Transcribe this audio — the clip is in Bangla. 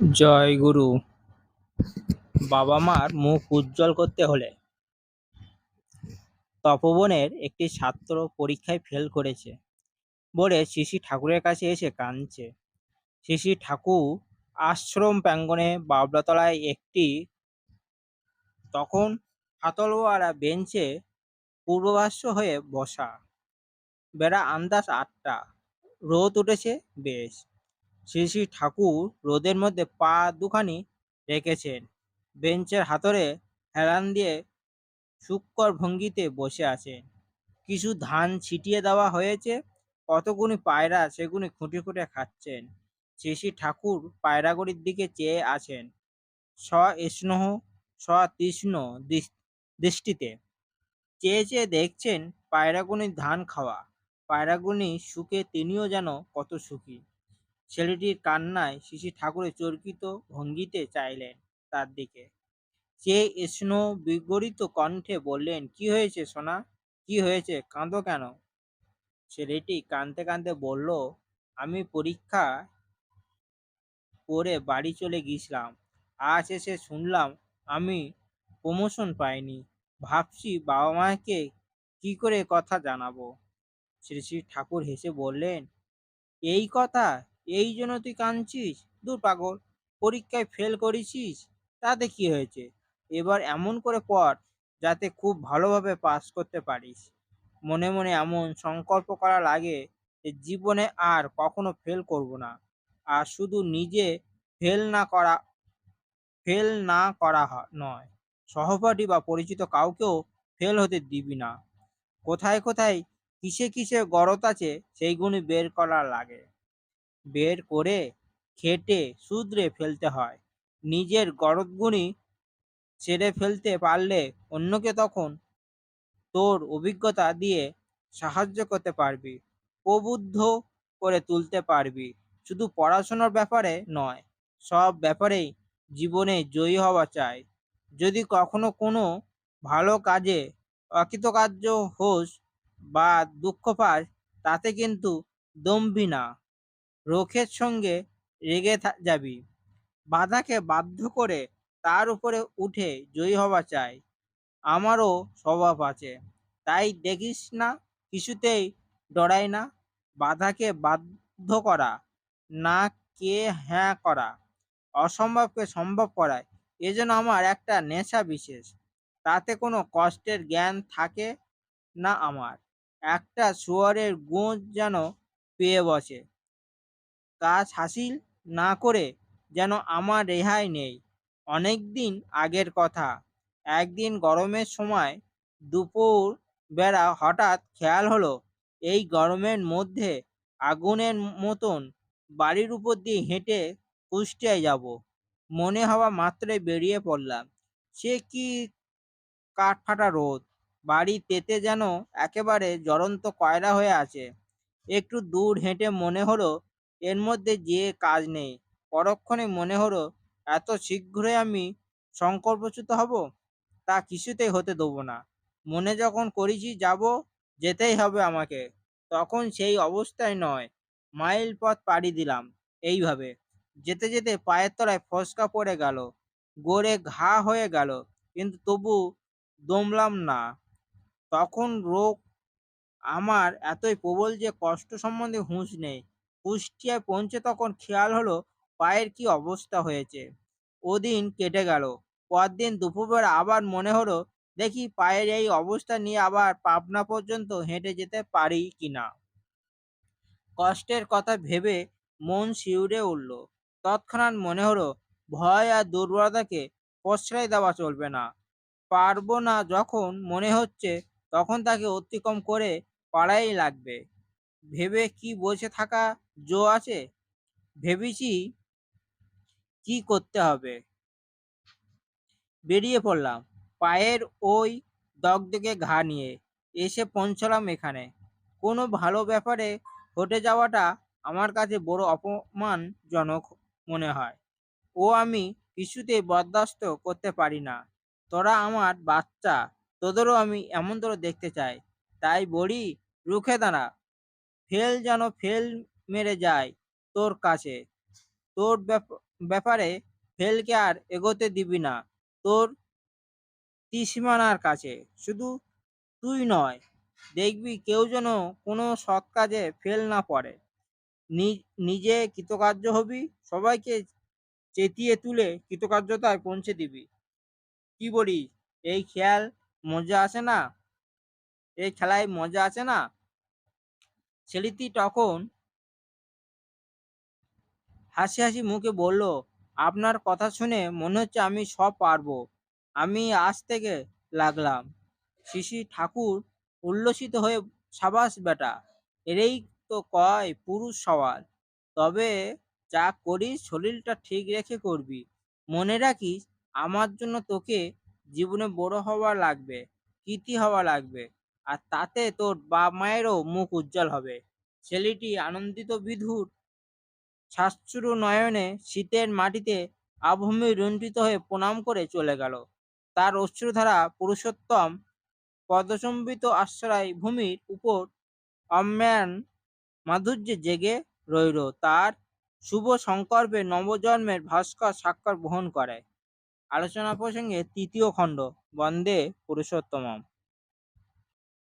জয় গুরু। বাবা মার মুখ উজ্জ্বল করতে হলে তপবনের একটি ছাত্র পরীক্ষায় ফেল করেছে বলে শিশি ঠাকুরের কাছে এসে কাঁদছে। শিশি ঠাকুর আশ্রম প্রাঙ্গণে বাবলাতলায় একটি তখন হাতলওয়ালা বেঞ্চে পূর্বভাষ্য হয়ে বসা। বেড়া আন্দাজ আটটা। রোদ উঠেছে বেশ। শ্রী শ্রী ঠাকুর রোদের মধ্যে পা দুখানি রেখেছেন। বেঞ্চের হাতরে হেলান দিয়ে শুক্কর ভঙ্গিতে বসে আছেন। কিছু ধান ছিটিয়ে দেওয়া হয়েছে, কতগুনি পায়রা সেগুনি খুঁটে খুঁটে খাচ্ছেন। শ্রী শ্রী ঠাকুর পায়রাগুলির দিকে চেয়ে আছেন স্নেহ সতৃষ্ণ দৃষ- দৃষ্টিতে। চেয়ে চেয়ে দেখছেন পায়রাগুনি ধান খাওয়া, পায়রাগুনি সুখে তিনিও যেন কত সুখী। ছেলেটির কান্নায় শিশি ঠাকুরের চরকিত ভঙ্গিতে চাইলেন তার দিকে। সে স্নো বিগড়িত কণ্ঠে বললেন, কি হয়েছে সোনা? কি হয়েছে? কাঁদো কেন? ছেলেটি কাঁদতে কাঁদতে বলল, আমি পরীক্ষা করে বাড়ি চলে গিয়েছিলাম। আজ এসে শুনলাম আমি প্রমোশন পাইনি। ভাবছি বাবা মাকে কি করে কথা জানাব? শ্রী শ্রী ঠাকুর হেসে বললেন, এই কথা এই জন্য তুই কাঁদছিস? দূর পাগল, পরীক্ষায় ফেল করেছিস? তাতে কি হয়েছে? এবার এমন করে পড় যাতে খুব ভালোভাবে পাস করতে পারিস। মনে মনে এমন সংকল্প করা লাগে যে জীবনে আর কখনো ফেল করব না। আর শুধু নিজে ফেল না করা ফেল না করা নয়। সহপাঠী বা পরিচিত কাউকেও ফেল হতে দিবি না। কোথায় কোথায় কিসে কিসে গরত আছে সেইগুলি বের করা লাগে। বের করে খেটে শুধরে ফেলতে হয়। নিজের গরদগুনি ছেড়ে ফেলতে পারলে অন্যকে তখন তোর অভিজ্ঞতা দিয়ে সাহায্য করতে পারবি, প্রবুদ্ধ করে তুলতে পারবি। শুধু পড়াশোনার ব্যাপারে নয়, সব ব্যাপারেই জীবনে জয়ী হওয়া চাই। যদি কখনো কোনো ভালো কাজে অকৃতকার্য হোস বা দুঃখ পাস, তাতে কিন্তু দমবি না। রোখের সঙ্গে রেগে যাবি। বাধাকে বাধ্য করে তার উপরে উঠে জয়ী হওয়া চাই। আমারও স্বভাব আছে। তাই দেখিস না, কিছুতেই ডরাই না। বাধাকে বাধ্য করা, না কে হ্যাঁ করা। অসম্ভবকে সম্ভব করায় এজন্য আমার একটা নেশা বিশেষ। তাতে কোনো কষ্টের জ্ঞান থাকে না আমার। একটা শুয়ারের গুঁজ যেন পেয়ে বসে। কাজ হাসিল না করে যেন আমার রেহাই নেই। অনেক দিন আগের কথা। একদিন গরমের সময় দুপুর বেলা হঠাৎ খেয়াল হলো, এই গরমের মধ্যে আগুনের মতন বাড়ির উপর দিয়ে হেঁটে কুষ্টিয়ায় যাব। মনে হওয়া মাত্রই বেরিয়ে পড়লাম। সে কি কাঠফাটা রোদ। বাড়ি তেতে যেন একেবারে জ্বলন্ত কয়লা হয়ে আছে। একটু দূর হেঁটে মনে হলো এর মধ্যে যে কাজ নেই। পরক্ষণে মনে হলো, এত শীঘ্রই আমি সংকল্পচ্যুত হব? তা কিছুতেই হতে দেবো না। মনে যখন করেছি, যাব, যেতেই হবে আমাকে। তখন সেই অবস্থায় নয়, মাইল পথ পাড়ি দিলাম। এইভাবে। যেতে যেতে পায়ের তলায় ফসকা পড়ে গেল। গড়ে ঘা হয়ে গেল। কিন্তু তবু দমলাম না। তখন রোগ আমার এতই প্রবল যে কষ্ট সম্বন্ধে হুঁশ নেই। কুষ্টিয়ায় পৌঁছে তখন খেয়াল হলো পায়ের কি অবস্থা হয়েছে। ওদিন কেটে গেল। পরদিন দুপুরবেলা আবার মনে হলো, দেখি পায়ের এই অবস্থা নিয়ে আবার পাবনা পর্যন্ত হেঁটে যেতে পারি কিনা। কষ্টের কথা ভেবে মন শিউরে উঠল। তৎক্ষণাৎ মনে হলো, ভয় আর দুর্বলতাকে প্রশ্রয় দেওয়া চলবে না। পারব না যখন মনে হচ্ছে, তখন তাকে অতিক্রম করে পাড়াই লাগবে। ভেবে কি বসে থাকা জো আছে? ভেবেছি কি করতে হবে? বেরিয়ে পড়লাম। পায়ের ওই দগদগে ঘা নিয়ে এসে পৌঁছলাম এখানে। কোনো ভালো ব্যাপারে ঘটে যাওয়াটা আমার কাছে বড় অপমানজনক মনে হয়। ও আমি কিছুতেই বরদাস্ত করতে পারি না। তোরা আমার বাচ্চা, তোদেরও আমি এমন তোর দেখতে চাই। তাই বড়ি রুখে দাঁড়া। ফেল যেন ফেল মেরে যায় তোর কাছে। তোর ব্যাপ- ব্যাপারে ফেলকে আর এগোতে দিবি না। তোর ত্রিসীমানার কাছে। শুধু তুই নয়, দেখবি কেউ যেন কোনো সৎ কাজে ফেল না পড়ে। নিজে কৃতকার্য হবি, সবাইকে চেতিয়ে তুলে কৃতকার্যতায় পৌঁছে দিবি। কি বলি এই খেয়াল মজা আছে না? এই খেলায় মজা আছে না? ছেলেটি তখন হাসি হাসি মুখে বলল, আপনার কথা শুনে মনে হচ্ছে আমি সব পারব। আমি আজ থেকে লাগলাম। শিশি ঠাকুর উল্লসিত হয়ে, সাবাস বেটা, এরেই তো কয় পুরুষ সওয়াল। তবে যা করিস শরীরটা ঠিক রেখে করবি। মনে রাখিস আমার জন্য তোকে জীবনে বড় হওয়া লাগবে, কীর্তি হওয়া লাগবে, আর তাতে তোর বাপ মায়েরও মুখ উজ্জ্বল হবে। ছেলেটি আনন্দিত বিধুর শাস্ত্রু নয়নে শীতের মাটিতে আবহমী রঞ্জিত হয়ে প্রণাম করে চলে গেল। তার অশ্রুধারা পুরুষোত্তম পদচম্বিত আশ্রয় ভূমির উপর অম্যান মাধুর্যে জেগে রইল। তার শুভ সংকল্পে নবজন্মের ভাস্কর সাক্ষর বহন করে। আলোচনা প্রসঙ্গে তৃতীয় খণ্ড, বন্দে পুরুষোত্তমম।